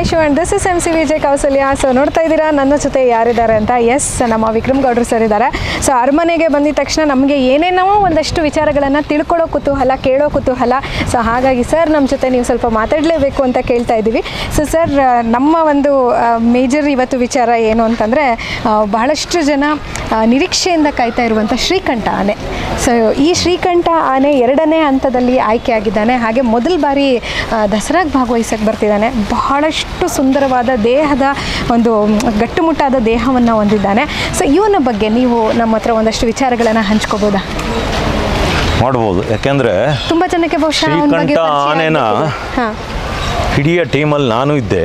Hi Shiv and this is M C Vijay Kausalya so ನೋಡ್ತಾ ಇದ್ದೀರಾ? ನನ್ನ ಜೊತೆ ಯಾರಿದ್ದಾರೆ ಅಂತ? ಎಸ್ ನಮ್ಮ ವಿಕ್ರಮ್ ಗೌಡ್ರು ಸರ್ ಇದ್ದಾರೆ. ಸೊ ಅರಮನೆಗೆ ಬಂದಿದ ತಕ್ಷಣ ನಮಗೆ ಏನೇನೋ ಒಂದಷ್ಟು ವಿಚಾರಗಳನ್ನು ತಿಳ್ಕೊಳ್ಳೋ ಕುತೂಹಲ, ಕೇಳೋ ಕುತೂಹಲ. ಸೊ ಹಾಗಾಗಿ ಸರ್ ನಮ್ಮ ಜೊತೆ ನೀವು ಸ್ವಲ್ಪ ಮಾತಾಡಲೇಬೇಕು ಅಂತ ಕೇಳ್ತಾ ಇದ್ದೀವಿ. ಸೊ ಸರ್ ನಮ್ಮ ಒಂದು ಮೇಜರ್ ಇವತ್ತು ವಿಚಾರ ಏನು ಅಂತಂದರೆ ಬಹಳಷ್ಟು ಜನ ನಿರೀಕ್ಷೆಯಿಂದ ಕಾಯ್ತಾ ಇರುವಂಥ ಶ್ರೀಕಂಠ ಆನೆ. ಸೊ ಈ ಶ್ರೀಕಂಠ ಆನೆ ಎರಡನೇ ಹಂತದಲ್ಲಿ ಆಯ್ಕೆಯಾಗಿದ್ದಾನೆ ಹಾಗೆ ಮೊದಲ ಬಾರಿ ದಸರಾಗೆ ಭಾಗವಹಿಸಕ್ಕೆ ಬರ್ತಿದ್ದಾನೆ. ಬಹಳಷ್ಟು ಸುಂದರವಾದ ದೇಹದ ಒಂದು ಗಟ್ಟುಮುಟ್ಟಾದ ದೇಹವನ್ನು ಹೊಂದಿದ್ದಾನೆ. ಸೊ ಇವನ ಬಗ್ಗೆ ನೀವು ನಮ್ಮ ಹತ್ರ ಒಂದಷ್ಟು ವಿಚಾರಗಳನ್ನು ಹಂಚ್ಕೋಬೋದಾ? ಮಾಡ್ಬೋದು. ಯಾಕೆಂದರೆ ತುಂಬ ಜನಕ್ಕೆ ಬಹುಶಃ ಆನೆನ ಹಿಡಿಯ ಟೀಮಲ್ಲಿ ನಾನು ಇದ್ದೆ.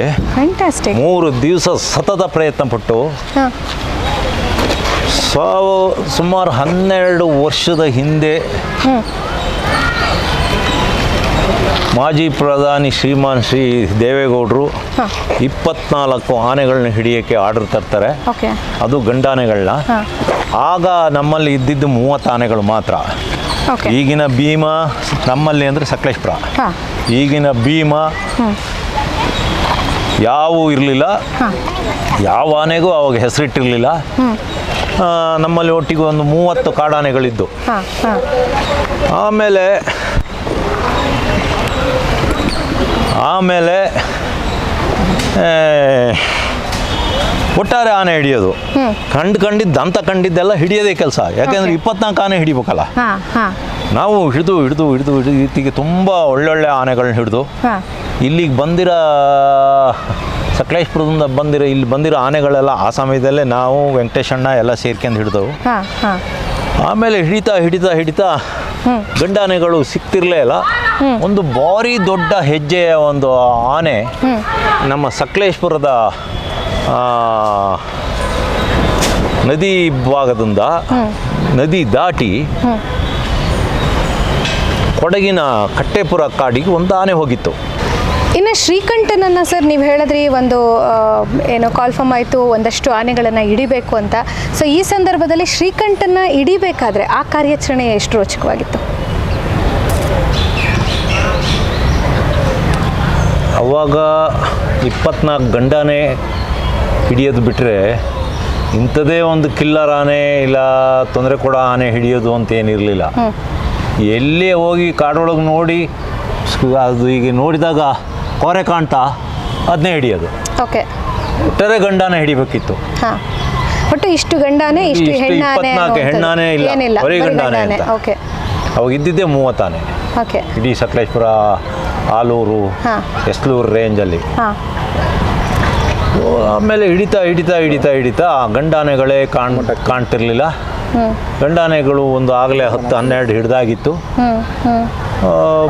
ಮೂರು ದಿವಸ ಸತತ ಪ್ರಯತ್ನ ಪಟ್ಟು ಸಾವು ಸುಮಾರು ಹನ್ನೆರಡು ವರ್ಷದ ಹಿಂದೆ ಮಾಜಿ ಪ್ರಧಾನಿ ಶ್ರೀಮಾನ್ ಶ್ರೀ ದೇವೇಗೌಡರು ಇಪ್ಪತ್ನಾಲ್ಕು ಆನೆಗಳನ್ನ ಹಿಡಿಯೋಕ್ಕೆ ಆರ್ಡರ್ ತರ್ತಾರೆ. ಅದು ಗಂಡಾನೆಗಳನ್ನ. ಆಗ ನಮ್ಮಲ್ಲಿ ಇದ್ದಿದ್ದು ಮೂವತ್ತು ಆನೆಗಳು ಮಾತ್ರ. ಈಗಿನ ಭೀಮ ನಮ್ಮಲ್ಲಿ ಅಂದರೆ ಸಕಲೇಶ್ಪುರ. ಈಗಿನ ಭೀಮ ಯಾವ ಇರಲಿಲ್ಲ. ಯಾವ ಆನೆಗೂ ಅವಾಗ ಹೆಸರಿಟ್ಟಿರಲಿಲ್ಲ. ನಮ್ಮಲ್ಲಿ ಒಟ್ಟಿಗೆ ಒಂದು ಮೂವತ್ತು ಕಾಡಾನೆಗಳಿದ್ದು. ಆಮೇಲೆ ಆಮೇಲೆ ಒಟ್ಟಾರೆ ಆನೆ ಹಿಡಿಯೋದು. ಕಂಡು ಕಂಡಿದ್ದು ಅಂತ ಕಂಡಿದ್ದೆಲ್ಲ ಹಿಡಿಯೋದೇ ಕೆಲಸ. ಯಾಕೆಂದ್ರೆ ಇಪ್ಪತ್ನಾಲ್ಕು ಆನೆ ಹಿಡಿಬೇಕಲ್ಲ? ನಾವು ಹಿಡಿದು ಹಿಡಿದು ಹಿಡಿದು ಹಿಡಿದು ಇತ್ತಿಗೆ ತುಂಬ ಒಳ್ಳೊಳ್ಳೆ ಆನೆಗಳನ್ನ ಹಿಡಿದು ಇಲ್ಲಿಗೆ ಬಂದಿರೋ ಸಕಲೇಶ್ಪುರದಿಂದ ಬಂದಿರೋ ಇಲ್ಲಿ ಬಂದಿರೋ ಆನೆಗಳೆಲ್ಲ ಆ ಸಮಯದಲ್ಲೇ ನಾವು ವೆಂಕಟೇಶಣ್ಣ ಎಲ್ಲ ಸೇರ್ಕೊಂಡು ಹಿಡಿದವು. ಆಮೇಲೆ ಹಿಡಿತಾ ಹಿಡಿತಾ ಹಿಡಿತಾ ಗಂಡಾನೆಗಳು ಸಿಕ್ತಿರ್ಲೇ ಇಲ್ಲ. ಒಂದು ಭಾರಿ ದೊಡ್ಡ ಹೆಜ್ಜೆಯ ಒಂದು ಆನೆ ನಮ್ಮ ಸಕಲೇಶ್ಪುರದ ನದಿ ಭಾಗದಿಂದ ನದಿ ದಾಟಿ ಕೊಡಗಿನ ಕಟ್ಟೆಪುರ ಕಾಡಿಗೆ ಒಂದು ಆನೆ ಹೋಗಿತ್ತು. ಇನ್ನು ಶ್ರೀಕಂಠನನ್ನು ಸರ್ ನೀವು ಹೇಳಿದ್ರಿ ಒಂದು ಏನು ಕಾಲ್ಫಮ್ ಆಯಿತು ಒಂದಷ್ಟು ಆನೆಗಳನ್ನು ಹಿಡಿಬೇಕು ಅಂತ. ಸೊ ಈ ಸಂದರ್ಭದಲ್ಲಿ ಶ್ರೀಕಂಠನ ಹಿಡಿಬೇಕಾದ್ರೆ ಆ ಕಾರ್ಯಾಚರಣೆ ಎಷ್ಟು ರೋಚಕವಾಗಿತ್ತು? ಅವಾಗ ಇಪ್ಪತ್ನಾಲ್ಕು ಗಂಡಾನೆ ಹಿಡಿಯೋದು ಬಿಟ್ಟರೆ ಇಂಥದೇ ಒಂದು ಕಿಲ್ಲರ್ ಆನೆ ಇಲ್ಲ ತೊಂದರೆ ಕೊಡೋ ಆನೆ ಹಿಡಿಯೋದು ಅಂತ ಏನಿರಲಿಲ್ಲ. ಎಲ್ಲೇ ಹೋಗಿ ಕಾಡೊಳಗೆ ನೋಡಿ ಅದು ಈಗ ನೋಡಿದಾಗ ಕೋರೆ ಕಾಣ್ತಾ ಅದನ್ನೇ ಹಿಡಿಯೋದು. ಓಕೆ ಒಟ್ಟಾರೆ ಗಂಡಾನೆ ಹಿಡಿಬೇಕಿತ್ತು. ಒಟ್ಟು ಇಷ್ಟು ಗಂಡಾನೆ ಇಷ್ಟು ಇಪ್ಪತ್ನಾಲ್ಕು ಹೆಣ್ಣಾನೆ ಇಲ್ಲ, ಬರೀ ಗಂಡಾನೆ. ಓಕೆ ಅವಾಗ ಇದ್ದಿದ್ದೇ ಮೂವತ್ತಾನೆ. ಓಕೆ ಇಡೀ ಸಕಲೇಶ್ಪುರ ಆಲೂರು ಹಾ. ಎಸ್ಲೂರು ರೇಂಜಲ್ಲಿ ಹಾಂ. ಆಮೇಲೆ ಹಿಡಿತಾ ಹಿಡಿತಾ ಹಿಡಿತಾ ಹಿಡಿತಾ ಗಂಡಾನೆಗಳೇ ಕಾಣ್ ಕಾಣ್ತಿರ್ಲಿಲ್ಲ. ಗಂಡಾನೆಗಳು ಒಂದು ಆಗಲೇ ಹತ್ತು ಹನ್ನೆರಡು ಹಿಡ್ದಾಗಿತ್ತು.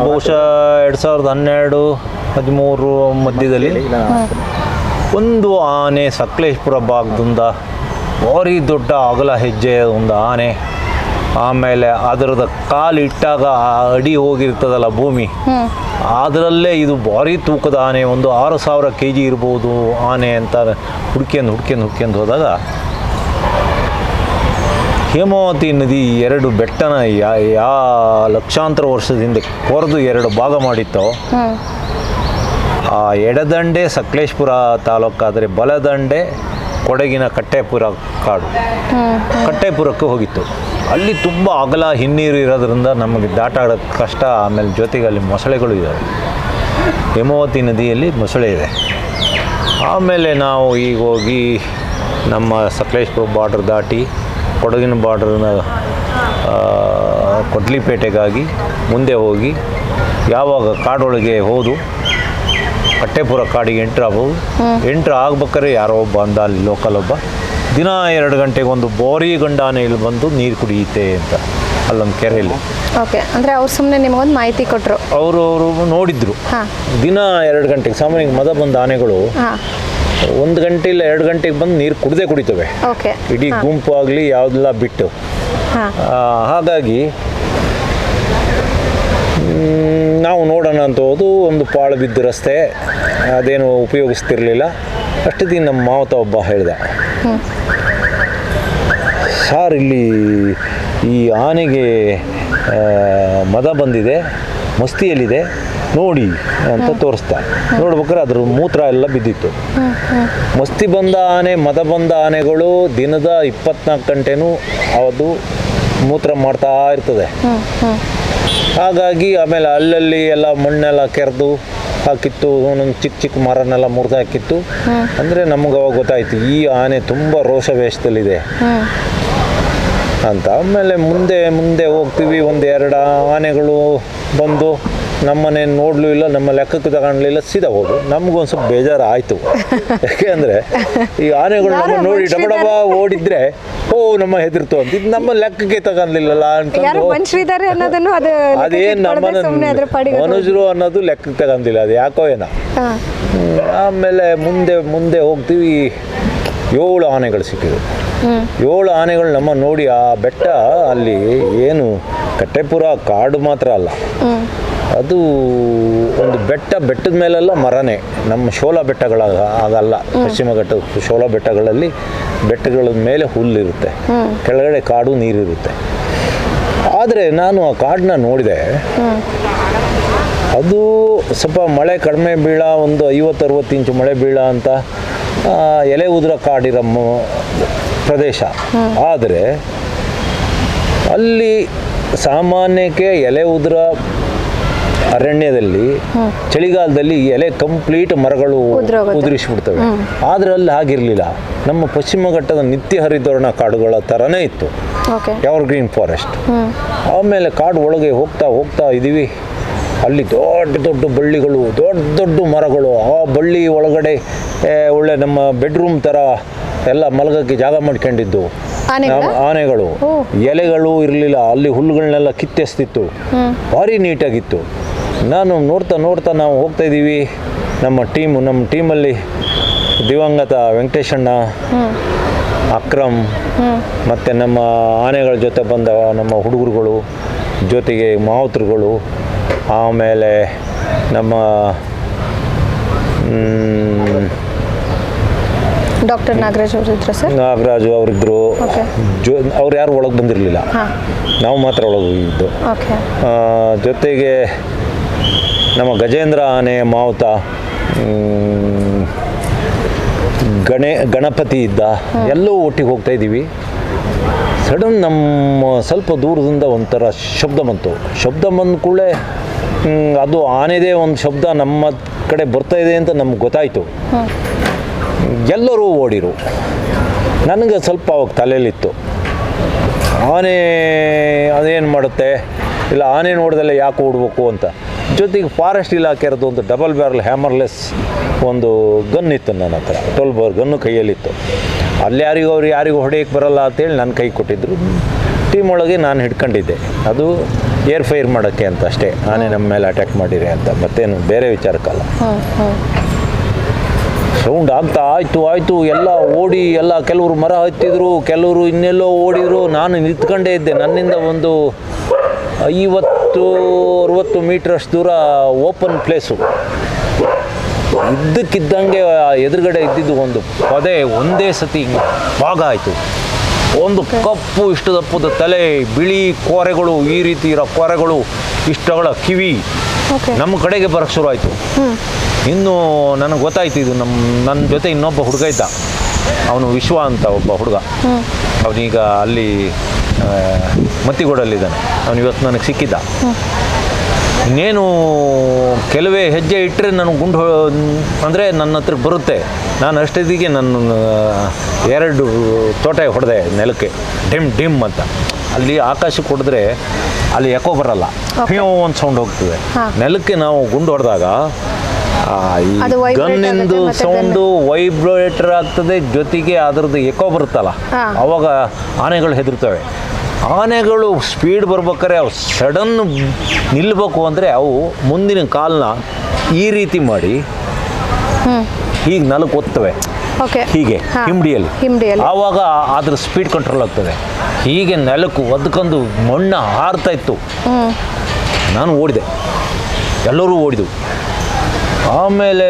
ಬಹುಶಃ ಎರಡು ಸಾವಿರದ ಹನ್ನೆರಡು ಹದಿಮೂರು ಮಧ್ಯದಲ್ಲಿ ಒಂದು ಆನೆ ಸಕಲೇಶ್ಪುರ ಭಾಗದಿಂದ ಭಾರಿ ದೊಡ್ಡ ಅಗಲ ಹೆಜ್ಜೆಯ ಒಂದು ಆನೆ. ಆಮೇಲೆ ಅದರದ ಕಾಲು ಇಟ್ಟಾಗ ಆ ಅಡಿ ಹೋಗಿರ್ತದಲ್ಲ ಭೂಮಿ. ಅದರಲ್ಲೇ ಇದು ಭಾರಿ ತೂಕದ ಆನೆ ಒಂದು ಆರು ಸಾವಿರ ಕೆ ಜಿ ಇರ್ಬೋದು ಆನೆ ಅಂತ ಹುಡ್ಕ್ಯಂದು ಹುಡ್ಕ್ಯಂದು ಹುಡ್ಕ್ಯಂದು ಹೋದಾಗ ಹೇಮಾವತಿ ನದಿ ಎರಡು ಬೆಟ್ಟನ ಯಾ ಯಾ ಲಕ್ಷಾಂತರ ವರ್ಷದಿಂದ ಕೊರೆದು ಎರಡು ಭಾಗ ಮಾಡಿತ್ತೋ. ಎಡದಂಡೆ ಸಕಲೇಶ್ಪುರ ತಾಲೂಕಾದರೆ ಬಲದಂಡೆ ಕೊಡಗಿನ ಕಟ್ಟೆಪುರ ಕಾಡು. ಕಟ್ಟೆಪುರಕ್ಕೆ ಹೋಗಿತ್ತು. ಅಲ್ಲಿ ತುಂಬ ಅಗಲ ಹಿನ್ನೀರು ಇರೋದ್ರಿಂದ ನಮಗೆ ದಾಟಾಡೋಕ್ಕೆ ಕಷ್ಟ ಆಮೇಲೆ ಜೊತೆಗೆ ಅಲ್ಲಿ ಮೊಸಳೆಗಳು ಇದ್ದಾವೆ ಹೇಮಾವತಿ ನದಿಯಲ್ಲಿ ಮೊಸಳೆ ಇದೆ. ಆಮೇಲೆ ನಾವು ಈಗ ಹೋಗಿ ನಮ್ಮ ಸಕಲೇಶ್ಪುರ ಬಾರ್ಡ್ರ್ ದಾಟಿ ಕೊಡಗಿನ ಬಾರ್ಡ್ರನ್ನ ಕೊಡ್ಲಿಪೇಟೆಗಾಗಿ ಮುಂದೆ ಹೋಗಿ ಯಾವಾಗ ಕಾಡೊಳಗೆ ಹೋದು ಕಟ್ಟೆಪುರ ಕಾಡಿಗೆ ಎಂಟ್ರ್ ಆಗ್ಬೋದು. ಎಂಟ್ರ್ ಆಗ್ಬೇಕಾದ್ರೆ ಯಾರೋ ಒಬ್ಬ ಅಂದ ಅಲ್ಲಿ ಲೋಕಲ್ ಒಬ್ಬ. ದಿನ ಎರಡು ಗಂಟೆಗೆ ಒಂದು ಬೋರಿ ಗಂಡಾನೆ ಇಲ್ಲಿ ಬಂದು ನೀರು ಕುಡಿಯುತ್ತೆ ಅಂತ ಅಲ್ಲೊಂದು ಕೆರೆಯಲ್ಲಿ. ಓಕೆ ಅಂದರೆ ಅವ್ರು ಸುಮ್ಮನೆ ನಿಮಗೊಂದು ಮಾಹಿತಿ ಕೊಟ್ಟರು ಅವರು ಅವರು ನೋಡಿದ್ರು. ದಿನ ಎರಡು ಗಂಟೆಗೆ ಸಾಮಾನ್ಯ ಮದ ಬಂದ ಆನೆಗಳು ಒಂದು ಗಂಟೆ ಇಲ್ಲ ಎರಡು ಗಂಟೆಗೆ ಬಂದು ನೀರು ಕುಡಿದೇ ಕುಡಿತವೆ. ಓಕೆ. ಇಡೀ ಗುಂಪು ಆಗಲಿ ಯಾವುದೆಲ್ಲ ಬಿಟ್ಟು. ಹಾಗಾಗಿ ನಾವು ನೋಡೋಣ ಅಂತ ಹೋದು, ಒಂದು ಪಾಳು ಬಿದ್ದ ರಸ್ತೆ, ಅದೇನು ಉಪಯೋಗಿಸ್ತಿರ್ಲಿಲ್ಲ. ದಿನ ನಮ್ಮ ಮಾವತ ಒಬ್ಬ ಹೇಳ್ದ. ಸಾರ್, ಇಲ್ಲಿ ಈ ಆನೆಗೆ ಮದ ಬಂದಿದೆ, ಮಸ್ತಿಯಲ್ಲಿದೆ, ನೋಡಿ, ಅಂತ ತೋರಿಸ್ತಾ ನೋಡ್ಬೇಕಾದ್ರೆ ಅದ್ರ ಮೂತ್ರ ಎಲ್ಲ ಬಿದ್ದಿತ್ತು. ಮಸ್ತಿ ಬಂದ ಆನೆ, ಮದ ಬಂದ ಆನೆಗಳು ದಿನದ ಇಪ್ಪತ್ನಾಲ್ಕು ಗಂಟೆನೂ ಅದು ಮೂತ್ರ ಮಾಡ್ತಾ ಇರ್ತದೆ. ಹಾಗಾಗಿ ಆಮೇಲೆ ಅಲ್ಲಲ್ಲಿ ಎಲ್ಲ ಮಣ್ಣೆಲ್ಲ ಕೆರೆದು ಹಾಕಿತ್ತು ಒಂದೊಂದು ಚಿಕ್ಕ ಚಿಕ್ಕ ಮರನೆಲ್ಲ ಮುರಿದು ಹಾಕಿತ್ತು. ಅಂದರೆ ನಮ್ಗೆ ಅವಾಗ ಗೊತ್ತಾಯ್ತು ಈ ಆನೆ ತುಂಬ ರೋಷ ವೇಷದಲ್ಲಿದೆ. ಅಂತ. ಆಮೇಲೆ ಮುಂದೆ ಮುಂದೆ ಹೋಗ್ತೀವಿ ಒಂದು ಎರಡು ಆನೆಗಳು ಬಂದು ನಮ್ಮನೆ ನೋಡಲೂ ಇಲ್ಲ ನಮ್ಮ ಲೆಕ್ಕಕ್ಕೆ ತಗೊಳ್ಲಿಲ್ಲ ಸೀದಾ ಹೋದ್ರು. ನಮಗೊಂದು ಸ್ವಲ್ಪ ಬೇಜಾರು ಆಯಿತು ಯಾಕೆ ಅಂದರೆ ಈ ಆನೆಗಳು ನಮ್ಮ ನೋಡಿ ಡಬ. ಓಡಿದ್ರೆ ಓ ನಮ್ಮ ಹೆದರ್ತು ಅಂತ. ಇದು ನಮ್ಮ ಲೆಕ್ಕಕ್ಕೆ ತಗೊಂಡ್ಲಿಲ್ಲಲ್ಲ ಅದು ಅದೇನು ಅದ್ರ ಮನುಜರು ಅನ್ನೋದು ಲೆಕ್ಕಕ್ಕೆ ತಗೊಂಡಿಲ್ಲ. ಅದು ಯಾಕೋ ಏನೋ. ಆಮೇಲೆ ಮುಂದೆ ಮುಂದೆ ಹೋಗ್ತೀವಿ. ಏಳು ಆನೆಗಳು ಸಿಕ್ಕಿದ್ರು ಏಳು ಆನೆಗಳು ನಮ್ಮ ನೋಡಿ ಆ ಬೆಟ್ಟ ಅಲ್ಲಿ ಏನು ಕಟ್ಟೆಪುರ ಕಾಡು ಮಾತ್ರ ಅಲ್ಲ. ಅದು ಒಂದು ಬೆಟ್ಟ ಬೆಟ್ಟದ ಮೇಲೆಲ್ಲ ಮರನೇ. ನಮ್ಮ ಶೋಲಾ ಬೆಟ್ಟಗಳ ಆಗಲ್ಲ ಪಶ್ಚಿಮ ಘಟ್ಟ ಶೋಲಾ ಬೆಟ್ಟಗಳಲ್ಲಿ ಬೆಟ್ಟಗಳ ಮೇಲೆ ಹುಲ್ಲಿರುತ್ತೆ. ಕೆಳಗಡೆ ಕಾಡು ನೀರಿರುತ್ತೆ. ಆದರೆ ನಾನು ಆ ಕಾಡನ್ನ ನೋಡಿದೆ. ಅದು ಸ್ವಲ್ಪ ಮಳೆ ಕಡಿಮೆ ಬೀಳ ಒಂದು ಐವತ್ತು ಅರವತ್ತು ಇಂಚು ಮಳೆ ಬೀಳ ಅಂತ ಎಲೆ ಉದುರ ಕಾಡಿರೋ ಪ್ರದೇಶ. ಆದರೆ ಅಲ್ಲಿ ಸಾಮಾನ್ಯಕ್ಕೆ ಎಲೆ ಉದುರ ಅರಣ್ಯದಲ್ಲಿ ಚಳಿಗಾಲದಲ್ಲಿ ಎಲೆ ಕಂಪ್ಲೀಟ್ ಮರಗಳು ಉದುರಿಸಿ ಉದುರಿಸ್ಬಿಡ್ತವೆ. ಆದ್ರೆ ಅಲ್ಲಿ ಆಗಿರ್ಲಿಲ್ಲ ನಮ್ಮ ಪಶ್ಚಿಮ ಘಟ್ಟದ ನಿತ್ಯ ಹರಿದ್ವರ್ಣ ಕಾಡುಗಳ ಥರನೇ ಇತ್ತು. ಎವರ್ ಗ್ರೀನ್ ಫಾರೆಸ್ಟ್ ಆಮೇಲೆ ಕಾಡು ಒಳಗೆ ಹೋಗ್ತಾ ಹೋಗ್ತಾ ಇದ್ದೀವಿ. ಅಲ್ಲಿ ದೊಡ್ಡ ದೊಡ್ಡ ಬಳ್ಳಿಗಳು ದೊಡ್ಡ ದೊಡ್ಡ ಮರಗಳು. ಆ ಬಳ್ಳಿ ಒಳಗಡೆ ಒಳ್ಳೆ ನಮ್ಮ ಬೆಡ್ರೂಮ್ ಥರ ಎಲ್ಲ ಮಲಗಕ್ಕೆ ಜಾಗ ಮಾಡ್ಕೊಂಡಿದ್ದು. ಆನೆಗಳ? ಆನೆಗಳು. ಎಲೆಗಳು ಇರಲಿಲ್ಲ. ಅಲ್ಲಿ ಹುಲ್ಲುಗಳನ್ನೆಲ್ಲ ಕಿತ್ತೆಸ್ತಿತ್ತು. ಭಾರಿ ನೀಟಾಗಿತ್ತು ನಾನು ನೋಡ್ತಾ ನೋಡ್ತಾ ನಾವು ಹೋಗ್ತಾ ಇದ್ದೀವಿ. ನಮ್ಮ ಟೀಮು ನಮ್ಮ ಟೀಮಲ್ಲಿ ದಿವಂಗತ ವೆಂಕಟೇಶಣ್ಣ ಅಕ್ರಮ್ ಮತ್ತು ನಮ್ಮ ಆನೆಗಳ ಜೊತೆ ಬಂದ ನಮ್ಮ ಹುಡುಗರುಗಳು ಜೊತೆಗೆ ಮಾವುತರುಗಳು ಆಮೇಲೆ ನಮ್ಮ ಡಾಕ್ಟರ್ ನಾಗರಾಜ್ ಅವರು ಇದ್ರ ಸರ್? ನಾಗರಾಜು ಅವರಿದ್ದರು ಜೋ ಅವ್ರು ಯಾರು ಒಳಗೆ ಬಂದಿರಲಿಲ್ಲ. ನಾವು ಮಾತ್ರ ಒಳಗೆ ಹೋಗಿದ್ದು. ಜೊತೆಗೆ ನಮ್ಮ ಗಜೇಂದ್ರ ಆನೆ ಮಾವುತ ಗಣೆ ಗಣಪತಿ ಇದ್ದ ಎಲ್ಲವೂ ಒಟ್ಟಿಗೆ ಹೋಗ್ತಾ ಇದ್ದೀವಿ. ಸಡನ್ ನಮ್ಮ ಸ್ವಲ್ಪ ದೂರದಿಂದ ಒಂಥರ ಶಬ್ದ ಬಂತು. ಶಬ್ದ ಬಂದ ಕೂಡಲೇ ಅದು ಆನೆದೇ ಒಂದು ಶಬ್ದ ನಮ್ಮ ಕಡೆ ಬರ್ತಾ ಇದೆ ಅಂತ ನಮ್ಗೆ ಗೊತ್ತಾಯಿತು. ಎಲ್ಲರೂ ಓಡಿರು. ನನಗೆ ಸ್ವಲ್ಪ ಅವಾಗ ತಲೆಯಲ್ಲಿತ್ತು. ಆನೆ ಅದೇನು ಮಾಡುತ್ತೆ? ಇಲ್ಲ ಆನೆ ನೋಡಿದಲ್ಲ ಯಾಕೆ ಓಡಬೇಕು ಅಂತ. ಜೊತೆಗೆ ಫಾರೆಸ್ಟ್ ಇಲಾಖೆಯದ್ದು ಒಂದು ಡಬಲ್ ಬ್ಯಾರಲ್ ಹ್ಯಾಮರ್ಲೆಸ್ ಒಂದು ಗನ್ ಇತ್ತು ನನ್ನ ಹತ್ರ. ಟ್ವೆಲ್ ಬರ್ ಗನ್ನು ಕೈಯಲ್ಲಿತ್ತು. ಅಲ್ಲಿ ಯಾರಿಗೂ ಅವ್ರು ಯಾರಿಗೂ ಹೊಡೆಯಕ್ಕೆ ಬರಲ್ಲ ಅಂತೇಳಿ ನನ್ನ ಕೈ ಕೊಟ್ಟಿದ್ದರು ಟೀಮ್ ಒಳಗೆ ನಾನು ಹಿಡ್ಕೊಂಡಿದ್ದೆ. ಅದು ಏರ್ ಫೈರ್ ಮಾಡೋಕ್ಕೆ ಅಂತ ಅಷ್ಟೇ. ನಾನೇ ನಮ್ಮ ಮೇಲೆ ಅಟ್ಯಾಕ್ ಮಾಡಿರಿ ಅಂತ. ಮತ್ತೇನು ಬೇರೆ ವಿಚಾರಕ್ಕಲ್ಲ. ಸೌಂಡ್ ಆಗ್ತಾ ಆಯಿತು ಆಯಿತು. ಎಲ್ಲ ಓಡಿ ಎಲ್ಲ ಕೆಲವರು ಮರ ಹತ್ತಿದ್ರು ಕೆಲವರು ಇನ್ನೆಲ್ಲೋ ಓಡಿದ್ರು. ನಾನು ನಿಂತ್ಕೊಂಡೇ ಇದ್ದೆ. ನನ್ನಿಂದ ಒಂದು ಐವತ್ತು ಅರುವತ್ತು ಮೀಟ್ರ್ ಅಷ್ಟು ದೂರ ಓಪನ್ ಪ್ಲೇಸು. ಇದ್ದಕ್ಕಿದ್ದಂಗೆ ಎದುರುಗಡೆ ಇದ್ದಿದ್ದು ಒಂದು ಪೊದೆ ಒಂದೇ ಸತಿ ಹಿಂಗೆ ಭಾಗ ಆಯಿತು. ಒಂದು ಕಪ್ಪು ಇಷ್ಟು ದಪ್ಪದ ತಲೆ ಬಿಳಿ ಕೋರೆಗಳು ಈ ರೀತಿ ಇರೋ ಕೋರೆಗಳು ಇಷ್ಟಗಳ ಕಿವಿ. ನಮ್ಮ ಕಡೆಗೆ ಬರಕ್ಕೆ ಶುರು ಆಯಿತು ಇನ್ನು ನನಗೆ ಗೊತ್ತಾಯ್ತು ಇದು ನಮ್ಮ ನನ್ನ ಜೊತೆ ಇನ್ನೊಬ್ಬ ಹುಡುಗ ಇದ್ದ. ಅವನು ವಿಶ್ವ ಅಂತ ಒಬ್ಬ ಹುಡುಗ. ಅವನೀಗ ಅಲ್ಲಿ ಮತ್ತಿಗೋಡಲ್ಲಿದ್ದಾನೆ. ಅವನು ಇವತ್ತು ನನಗೆ ಸಿಕ್ಕಿದ್ದ. ಇನ್ನೇನು ಕೆಲವೇ ಹೆಜ್ಜೆ ಇಟ್ಟರೆ ನನಗೆ ಗುಂಡು ಅಂದರೆ ನನ್ನ ಹತ್ರ ಬರುತ್ತೆ. ನಾನು ಅಷ್ಟೊತ್ತಿಗೆ ನನ್ನ ಎರಡು ತೋಟ ಹೊಡೆದೆ ನೆಲಕ್ಕೆ. ಡಿಮ್ ಡಿಮ್ ಅಂತ. ಅಲ್ಲಿ ಆಕಾಶಕ್ಕೆ ಹೊಡೆದ್ರೆ ಅಲ್ಲಿ ಯಾಕೋ ಬರಲ್ಲ. ಒಂದು ಸೌಂಡ್ ಹೋಗ್ತದೆ. ನೆಲಕ್ಕೆ ನಾವು ಗುಂಡು ಹೊಡೆದಾಗ ಅದು ಗನ್ನಿಂದು ಸೌಂಡು ವೈಬ್ರೇಟರ್ ಆಗ್ತದೆ ಜೊತೆಗೆ ಅದರದ್ದು ಎಕೋ ಬರುತ್ತಲ್ಲ. ಅವಾಗ ಆನೆಗಳು ಹೆದರ್ತವೆ ಆನೆಗಳು ಸ್ಪೀಡ್ ಬರ್ಬೇಕಾದ್ರೆ ಅವು ಸಡನ್ ನಿಲ್ಲಬೇಕು ಅಂದರೆ ಅವು ಮುಂದಿನ ಕಾಲನ ಈ ರೀತಿ ಮಾಡಿ ಹೀಗೆ ನಲಕ್ಕೆ ಒತ್ತವೆ ಹೀಗೆ. ಹಿಂಬಡಿಯಲ್ಲಿ. ಆವಾಗ ಅದ್ರ ಸ್ಪೀಡ್ ಕಂಟ್ರೋಲ್ ಆಗ್ತದೆ. ಹೀಗೆ ನೆಲಕ್ಕೆ ಒದ್ಕೊಂಡು ಮಣ್ಣು ಹಾರ್ತಾ ಇತ್ತು. ನಾನು ಓಡಿದೆ. ಎಲ್ಲರೂ ಓಡಿದು ಆಮೇಲೆ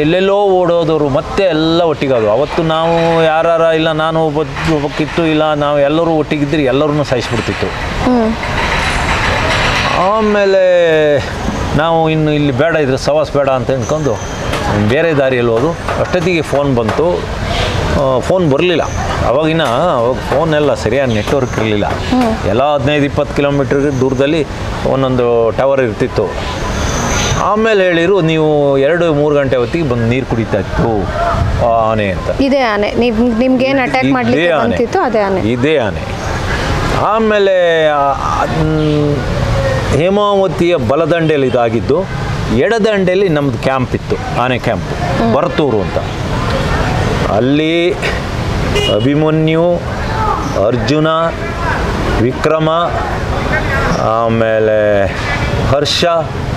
ಎಲ್ಲೆಲ್ಲೋ ಓಡೋದವರು ಮತ್ತೆ ಎಲ್ಲ ಒಟ್ಟಿಗಾದ್ರು. ಅವತ್ತು ನಾವು ಯಾರಾರ ಇಲ್ಲ ನಾನು ಒಬ್ಬಕ್ಕಿತ್ತು ಇಲ್ಲ ನಾವು ಎಲ್ಲರೂ ಒಟ್ಟಿಗಿದ್ರೆ ಎಲ್ಲರನ್ನೂ ಸಾಯಿಸ್ಬಿಡ್ತಿತ್ತು ಆಮೇಲೆ ನಾವು ಇನ್ನು ಇಲ್ಲಿ ಬೇಡ ಇದ್ರೆ ಸವಾಸ್ ಬೇಡ ಅಂತ ಅಂದ್ಕೊಂಡು ಬೇರೆ ದಾರಿಯಲ್ಲಿ ಹೋದು ಅಷ್ಟೊತ್ತಿಗೆ ಫೋನ್ ಬಂತು. ಫೋನ್ ಬರಲಿಲ್ಲ. ಅವಾಗಿನ ಅವಾಗ ಫೋನ್ ಎಲ್ಲ ಸರಿಯಾಗಿ ನೆಟ್ವರ್ಕ್ ಇರಲಿಲ್ಲ. ಎಲ್ಲ ಹದಿನೈದು ಇಪ್ಪತ್ತು ಕಿಲೋಮೀಟ್ರ್ ದೂರದಲ್ಲಿ ಒಂದೊಂದು ಟವರ್ ಇರ್ತಿತ್ತು. ಆಮೇಲೆ ಹೇಳಿರು ನೀವು ಎರಡು ಮೂರು ಗಂಟೆ ಹೊತ್ತಿಗೆ ಬಂದು ನೀರು ಕುಡಿತಾ ಇತ್ತು. ಆನೆ ಅಂತ. ಇದೇ ಆನೆ. ನಿಮ್ಗೆ ಏನು ಅಟ್ಯಾಕ್ ಇದೇ ಮಾಡ್ಲಿಕ್ಕೆ ಆನೆ. ಬಂತಿತ್ತು ಅದೇ ಆನೆ. ಇದೇ ಆನೆ. ಆಮೇಲೆ ಆ- ಅದ್ನ್ ಹೇಮಾವತಿಯ ಬಲದಂಡೆಯಲ್ಲಿ ಇದಾಗಿದ್ದು ಎಡದಂಡೆಯಲ್ಲಿ ನಮ್ಮದು ಕ್ಯಾಂಪ್ ಇತ್ತು ಆನೆ ಕ್ಯಾಂಪ್ ಬರ್ತೂರು ಅಂತ. ಅಲ್ಲಿ ಅಭಿಮನ್ಯು ಅರ್ಜುನ ವಿಕ್ರಮ ಆಮೇಲೆ ಹರ್ಷ,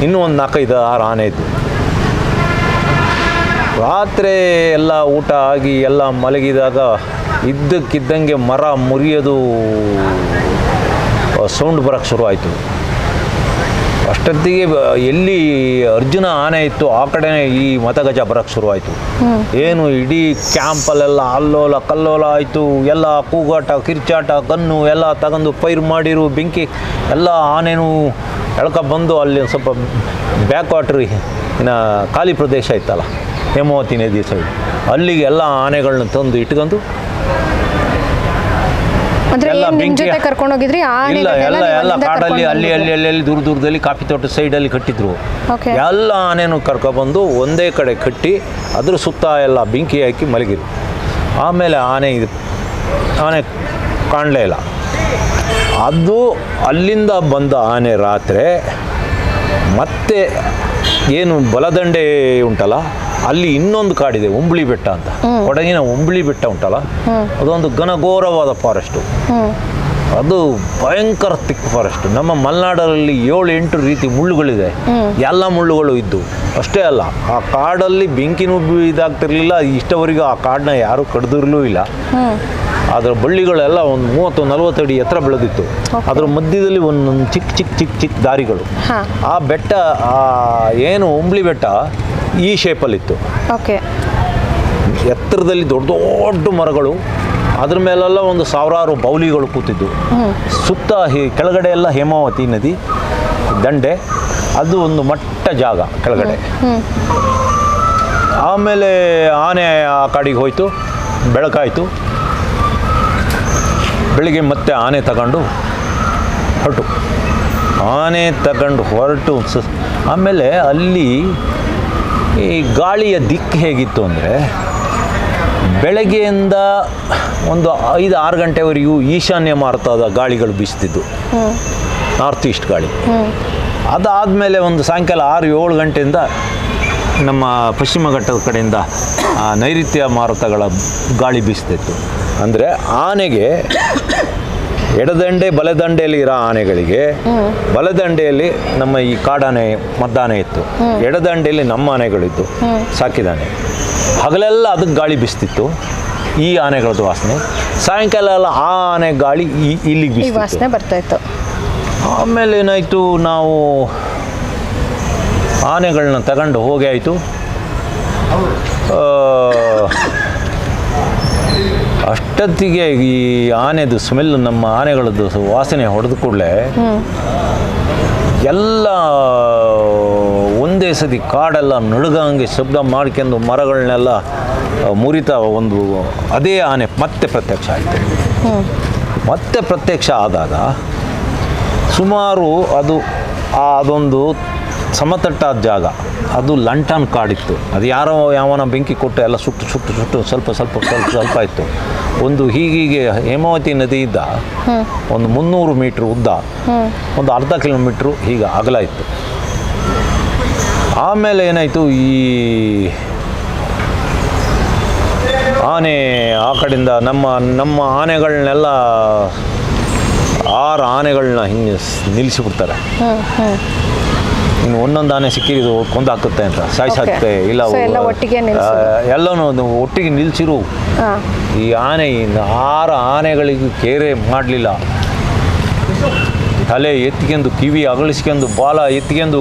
ಇನ್ನೂ ಒಂದು ನಾಲ್ಕೈದು ಆರು ಆನೆ ಇದ್ದು ರಾತ್ರಿ ಎಲ್ಲ ಊಟ ಆಗಿ ಎಲ್ಲ ಮಲಗಿದಾಗ ಇದ್ದಕ್ಕಿದ್ದಂಗೆ ಮರ ಮುರಿಯೋದು ಸೌಂಡ್ ಬರೋಕ್ಕೆ ಶುರು ಆಯಿತು. ಅಷ್ಟೊತ್ತಿಗೆ ಎಲ್ಲಿ ಅರ್ಜುನ ಆನೆ ಇತ್ತು, ಆ ಕಡೆ ಈ ಮತಗಜ ಬರೋಕ್ಕೆ ಶುರುವಾಯಿತು. ಏನು ಇಡೀ ಕ್ಯಾಂಪಲ್ಲೆಲ್ಲ ಅಲ್ಲೋಲ ಕಲ್ಲೋಲ ಆಯಿತು, ಎಲ್ಲ ಕೂಗಾಟ, ಕಿರ್ಚಾಟ, ಕಣ್ಣು ಎಲ್ಲ ತಗೊಂಡು ಪೈರು ಮಾಡಿರು, ಬೆಂಕಿ, ಎಲ್ಲ ಆನೆನೂ ಎಳ್ಕ ಬಂದು ಅಲ್ಲಿ ಸ್ವಲ್ಪ ಬ್ಯಾಕ್ ವಾಟರ್ ಇನ್ನು ಖಾಲಿ ಪ್ರದೇಶ ಇತ್ತಲ್ಲ, ಹೇಮಾವತಿ ನದಿ ಸೈಡ್ ಅಲ್ಲಿಗೆ ಎಲ್ಲ ಆನೆಗಳನ್ನ ತಂದು ಇಟ್ಕೊಂಡು ಎಲ್ಲ ಬೆಂಕಿ- ಇಲ್ಲ ಎಲ್ಲ ಎಲ್ಲ ಕಾಡಲ್ಲಿ ಅಲ್ಲಿ ಅಲ್ಲಿ ಅಲ್ಲಿ ದೂರ ದೂರದಲ್ಲಿ ಕಾಫಿ ತೋಟ ಸೈಡಲ್ಲಿ ಕಟ್ಟಿದ್ರು. ಎಲ್ಲ ಆನೆನೂ ಕರ್ಕೊಬಂದು ಒಂದೇ ಕಡೆ ಕಟ್ಟಿ ಅದ್ರ ಸುತ್ತ ಎಲ್ಲ ಬೆಂಕಿ ಹಾಕಿ ಮಲಗಿದ್ರು. ಆಮೇಲೆ ಆನೆ ಇದು ಆನೆ ಕಾಣಲೇ ಇಲ್ಲ. ಅದು ಅಲ್ಲಿಂದ ಬಂದ ಆನೆ ರಾತ್ರಿ ಮತ್ತೆ ಏನು ಬಲದಂಡೆ ಉಂಟಲ್ಲ? ಅಲ್ಲಿ ಇನ್ನೊಂದು ಕಾಡಿದೆ ಉಂಬಳಿ ಬೆಟ್ಟ ಅಂತ. ಕೊಡಗಿನ ಉಂಬಳಿ ಬೆಟ್ಟ ಉಂಟಲ್ಲ? ಅದೊಂದು ಘನಘೋರವಾದ ಫಾರೆಸ್ಟು ಅದು ಭಯಂಕರ ತಿಕ್ ಫಾರೆಸ್ಟ್ ನಮ್ಮ ಮಲೆನಾಡಲ್ಲಿ ಏಳು ಎಂಟು ರೀತಿ ಮುಳ್ಳುಗಳಿದೆ. ಎಲ್ಲ ಮುಳ್ಳುಗಳು ಇದ್ದು. ಅಷ್ಟೇ ಅಲ್ಲ ಆ ಕಾಡಲ್ಲಿ ಬೆಂಕಿನೂ ಇದಾಗ್ತಿರ್ಲಿಲ್ಲ ಇಷ್ಟವರೆಗೂ ಆ ಕಾಡನ್ನ ಯಾರೂ ಕಡ್ದಿರ್ಲೂ ಇಲ್ಲ. ಅದರ ಬಳ್ಳಿಗಳೆಲ್ಲ ಒಂದು ಮೂವತ್ತು ನಲವತ್ತು ಅಡಿ ಎತ್ತರ ಬೆಳೆದಿತ್ತು. ಅದರ ಮಧ್ಯದಲ್ಲಿ ಒಂದೊಂದು ಚಿಕ್ಕ ಚಿಕ್ಕ ಚಿಕ್ಕ ಚಿಕ್ಕ ದಾರಿಗಳು. ಆ ಬೆಟ್ಟ ಆ ಏನು ಉಂಬ್ಳಿ ಬೆಟ್ಟ ಈ ಶೇಪಲ್ಲಿತ್ತು ಓಕೆ ಎತ್ತರದಲ್ಲಿ ದೊಡ್ಡ ದೊಡ್ಡ ಮರಗಳು. ಅದ್ರ ಮೇಲೆಲ್ಲ ಒಂದು ಸಾವಿರಾರು ಬೌಲಿಗಳು ಕೂತಿದ್ದು ಸುತ್ತ ಕೆಳಗಡೆ ಎಲ್ಲ ಹೇಮಾವತಿ ನದಿ ದಂಡೆ. ಅದು ಒಂದು ಮಟ್ಟ ಜಾಗ ಕೆಳಗಡೆ. ಆಮೇಲೆ ಆನೆ ಆ ಕಾಡಿಗೆ ಹೋಯ್ತು. ಬೆಳಕಾಯಿತು. ಬೆಳಿಗ್ಗೆ ಮತ್ತೆ ಆನೆ ತಗೊಂಡು ಹೊರಟು. ಆನೆ ತಗೊಂಡು ಹೊರಟು. ಆಮೇಲೆ ಅಲ್ಲಿ ಈ ಗಾಳಿಯ ದಿಕ್ಕು ಹೇಗಿತ್ತು ಅಂದರೆ ಬೆಳಗ್ಗೆಯಿಂದ ಒಂದು ಐದು ಆರು ಗಂಟೆವರೆಗೂ ಈಶಾನ್ಯ ಮಾರುತದ ಗಾಳಿಗಳು ಬೀಸ್ತಿದ್ದು ನಾರ್ತ್ ಈಸ್ಟ್ ಗಾಳಿ. ಅದಾದಮೇಲೆ ಒಂದು ಸಾಯಂಕಾಲ ಆರು ಏಳು ಗಂಟೆಯಿಂದ ನಮ್ಮ ಪಶ್ಚಿಮ ಘಟ್ಟದ ಕಡೆಯಿಂದ ನೈಋತ್ಯ ಮಾರುತಗಳ ಗಾಳಿ ಬೀಸ್ತಿತ್ತು. ಅಂದರೆ ಆನೆಗೆ ಎಡದಂಡೆ ಬಲದಂಡೆಯಲ್ಲಿ ಇರೋ ಆನೆಗಳಿಗೆ ಬಲದಂಡೆಯಲ್ಲಿ ನಮ್ಮ ಈ ಕಾಡಾನೆ ಮದ್ದಾನೆ ಇತ್ತು. ಎಡದಂಡೆಯಲ್ಲಿ ನಮ್ಮ ಆನೆಗಳಿದ್ದು ಸಾಕಿದಾನೆ. ಹಗಲೆಲ್ಲ ಅದಕ್ಕೆ ಗಾಳಿ ಬಿಸ್ತಿತ್ತು. ಈ ಆನೆಗಳದ್ದು ವಾಸನೆ. ಸಾಯಂಕಾಲ ಎಲ್ಲ ಆ ಆನೆ ಗಾಳಿ ಈ ಇಲ್ಲಿಗೆ ವಾಸನೆ ಬರ್ತಾ ಇತ್ತು. ಆಮೇಲೆ ಏನಾಯಿತು ನಾವು ಆನೆಗಳನ್ನ ತಗೊಂಡು ಹೋಗಿ ಆಯಿತು. ಅಷ್ಟೊತ್ತಿಗೆ ಈ ಆನೆದು ಸ್ಮೆಲ್ ನಮ್ಮ ಆನೆಗಳದ್ದು ವಾಸನೆ ಹೊಡೆದ ಕೂಡಲೇ ಎಲ್ಲ ಒಂದೇ ಸತಿ ಕಾಡೆಲ್ಲ ನಡುಗಂಗೆ ಶಬ್ದ ಮಾಡ್ಕೊಂಡು ಮರಗಳನ್ನೆಲ್ಲ ಮುರಿತಾ ಒಂದು ಅದೇ ಆನೆ ಮತ್ತೆ ಪ್ರತ್ಯಕ್ಷ ಆಯಿತು. ಮತ್ತೆ ಪ್ರತ್ಯಕ್ಷ ಆದಾಗ ಸುಮಾರು ಅದು ಅದೊಂದು ಸಮತಟ್ಟಾದ ಜಾಗ. ಅದು ಲಂಟನ್ ಕಾಡಿತ್ತು. ಅದು ಯಾರೋ ಯಾವನ ಬೆಂಕಿ ಕೊಟ್ಟು ಎಲ್ಲ ಸುಟ್ಟು ಸುಟ್ಟು ಸುಟ್ಟು ಸ್ವಲ್ಪ ಸ್ವಲ್ಪ ಸ್ವಲ್ಪ ಸ್ವಲ್ಪ ಇತ್ತು ಒಂದು ಹೀಗೀಗೆ ಹೇಮಾವತಿ ನದಿ ಇದ್ದ ಒಂದು ಮುನ್ನೂರು ಮೀಟ್ರ್ ಉದ್ದ. ಒಂದು ಅರ್ಧ ಕಿಲೋಮೀಟ್ರ್ ಹೀಗೆ ಅಗಲ ಇತ್ತು. ಆಮೇಲೆ ಏನಾಯಿತು, ಈ ಆನೆ ಆ ಕಡೆಯಿಂದ ನಮ್ಮ ನಮ್ಮ ಆನೆಗಳನ್ನೆಲ್ಲ ಆರು ಆನೆಗಳನ್ನ ಹಿಂಗೆ ನಿಲ್ಲಿಸಿಬಿಡ್ತಾರೆ ಇನ್ನು ಒಂದೊಂದು ಆನೆ ಸಿಕ್ಕಿದ್ದು ಕೊಂದಾಕುತ್ತೆ ಅಂತ. ಸಾಯಿಸಾಕುತ್ತೆ. ಇಲ್ಲ ಎಲ್ಲನೂ ಒಟ್ಟಿಗೆ ನಿಲ್ಸಿರು. ಈ ಆನೆ ಆರ ಆನೆಗಳಿಗೂ ಕೇರೆ ಮಾಡಲಿಲ್ಲ. ತಲೆ ಎತ್ಕೊಂಡು ಕಿವಿ ಅಗಳಿಸ್ಕೊಂಡು ಬಾಲ ಎತ್ಕೊಂಡು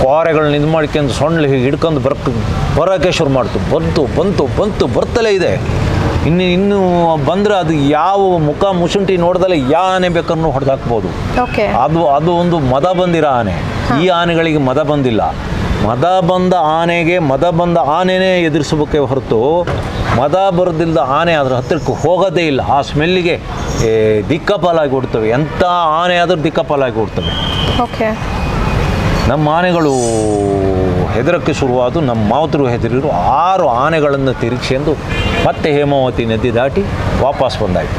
ಕ್ವಾರೆಗಳನ್ನ ಇದು ಮಾಡ್ಕೊಂಡು ಸೊಣ್ಣ ಹೀಗೆ ಹಿಡ್ಕೊಂಡು ಬರಕ್ಕೆ ಬರೋಕ್ಕೆ ಶುರು ಮಾಡ್ತು. ಬಂತು ಬಂತು ಬಂತು ಬರ್ತಲೇ ಇದೆ. ಇನ್ನು ಇನ್ನು ಬಂದರೆ ಅದು ಯಾವ ಮುಖ ಮುಸುಂಟಿ ನೋಡ್ದಲೆ ಯಾವ ಆನೆ ಬೇಕಾದ್ರೂ ಹೊಡೆದಾಕ್ಬೋದು. ಓಕೆ. ಅದು ಅದು ಒಂದು ಮದ ಬಂದಿರೋ ಆನೆ. ಈ ಆನೆಗಳಿಗೆ ಮದ ಬಂದಿಲ್ಲ. ಮದ ಬಂದ ಆನೆಗೆ ಮದ ಬಂದ ಆನೆನೇ ಎದುರಿಸಬೇಕೆ ಹೊರತು ಮದ ಬರೋದಿಲ್ಲದ ಆನೆ ಅದ್ರ ಹತ್ತಿರಕ್ಕೆ ಹೋಗೋದೇ ಇಲ್ಲ. ಆ ಸ್ಮೆಲ್ಲಿಗೆ ದಿಕ್ಕಪಾಲಾಗಿ ಬಿಡ್ತವೆ ಎಂಥ ಆನೆ ಆದರೂ ದಿಕ್ಕಪಾಲಾಗಿ ಬಿಡ್ತವೆ ಓಕೆ. ನಮ್ಮ ಆನೆಗಳು ಹೆದರಕ್ಕೆ ಶುರುವಾದು ನಮ್ಮ ಮಾವತರು ಹೆದರಿರು ಆರು ಆನೆಗಳನ್ನು ತಿರುಗಿಸ್ಕೊಂಡು ಮತ್ತೆ ಹೇಮಾವತಿ ನದಿ ದಾಟಿ ವಾಪಸ್ ಬಂದಾಯಿತು.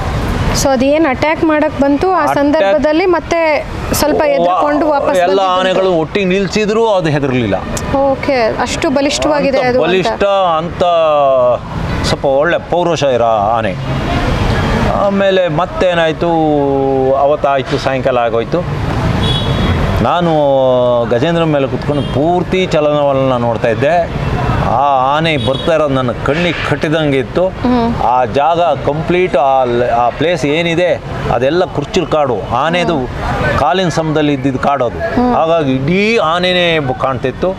ಸೊ ಅದೇನು ಅಟ್ಯಾಕ್ ಮಾಡಕ್ ಬಂತು? ಆ ಸಂದರ್ಭದಲ್ಲಿ ಮತ್ತೆ ಸ್ವಲ್ಪ ಎದ್ಕೊಂಡು ವಾಪಸ್ ಎಲ್ಲ ಆನೆಗಳು ಒಟ್ಟಿಗೆ ನಿಲ್ಸಿದ್ರು ಅದು ಹೆದರಲಿಲ್ಲ. ಓಕೆ ಅಷ್ಟು ಬಲಿಷ್ಠವಾಗಿದೆ ಅದು ಬಲಿಷ್ಠ ಅಂತ ಸ್ವಲ್ಪ ಒಳ್ಳೆ ಪೌರುಷ ಇರೋ ಆನೆ. ಆಮೇಲೆ ಮತ್ತೇನಾಯಿತು? ಅವತ್ತಾಯಿತು ಸಾಯಂಕಾಲ ಆಗೋಯ್ತು. ನಾನು ಗಜೇಂದ್ರ ಮೇಲೆ ಕುತ್ಕೊಂಡು ಪೂರ್ತಿ ಚಲನವಲನ ನೋಡ್ತಾ ಇದ್ದೆ. ಆ ಆನೆ ಬರ್ತಾ ಇರೋದು ನನ್ನ ಕಣ್ಣಿಗೆ ಕಟ್ಟಿದಂಗೆ ಇತ್ತು. ಆ ಜಾಗ ಕಂಪ್ಲೀಟ್ ಆ ಪ್ಲೇಸ್ ಏನಿದೆ ಅದೆಲ್ಲ ಕುರ್ಚಿಲ್ ಕಾಡು. ಆನೆದು ಕಾಲಿನ ಸಮದಲ್ಲಿ ಇದ್ದಿದ್ದು ಕಾಡೋದು. ಅದು ಹಾಗಾಗಿ ಇಡೀ ಆನೆನೇ ಕಾಣ್ತಿತ್ತು.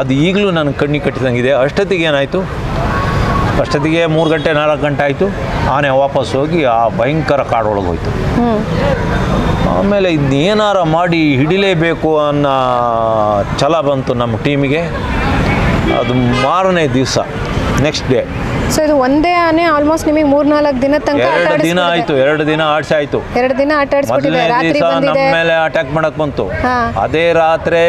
ಅದು ಈಗಲೂ ನನ್ನ ಕಣ್ಣಿಗೆ ಕಟ್ಟಿದಂಗಿದೆ. ಅಷ್ಟೊತ್ತಿಗೆ ಏನಾಯಿತು? ಅಷ್ಟೊತ್ತಿಗೆ ಮೂರು ಗಂಟೆ, ನಾಲ್ಕು ಗಂಟೆ ಆಯಿತು. ಆನೆ ವಾಪಸ್ ಹೋಗಿ ಆ ಭಯಂಕರ ಕಾಡೊಳಗೆ ಹೋಯ್ತು ಆಮೇಲೆ ಇದನ್ನೇನಾರ ಮಾಡಿ ಹಿಡಿಲೇಬೇಕು ಅನ್ನೋ ಛಲ ಬಂತು ನಮ್ಮ ಟೀಮಿಗೆ. ಅದು ಮಾರನೇ ದಿವಸ ನೆಕ್ಸ್ಟ್ ಡೇ ಸೊ ಇದು ಒಂದೇ ಆನೆ ಆಲ್ಮೋಸ್ಟ್ ನಿಮಗೆ ಮೂರ್ನಾಲ್ಕು ದಿನ ತನಕ ಆಟ ಎರಡು ದಿನ ಆಯ್ತು ಆಯಿತು ಎರಡು ದಿನ ಆಡ್ಸಿ ಆಯ್ತು ಎರಡು ದಿನ ಆಟ ಆಡಿಸ್ಬಿಟ್ಟಿದೆ ಮೊದಲನೇ ರಾತ್ರಿ ದಿವಸ ನಮ್ಮ ಬಂದಿದೆ ಮೇಲೆ ಅಟ್ಯಾಕ್ ಮಾಡಕ್ ಬಂತು. ಹಾ. ಅದೇ ರಾತ್ರಿ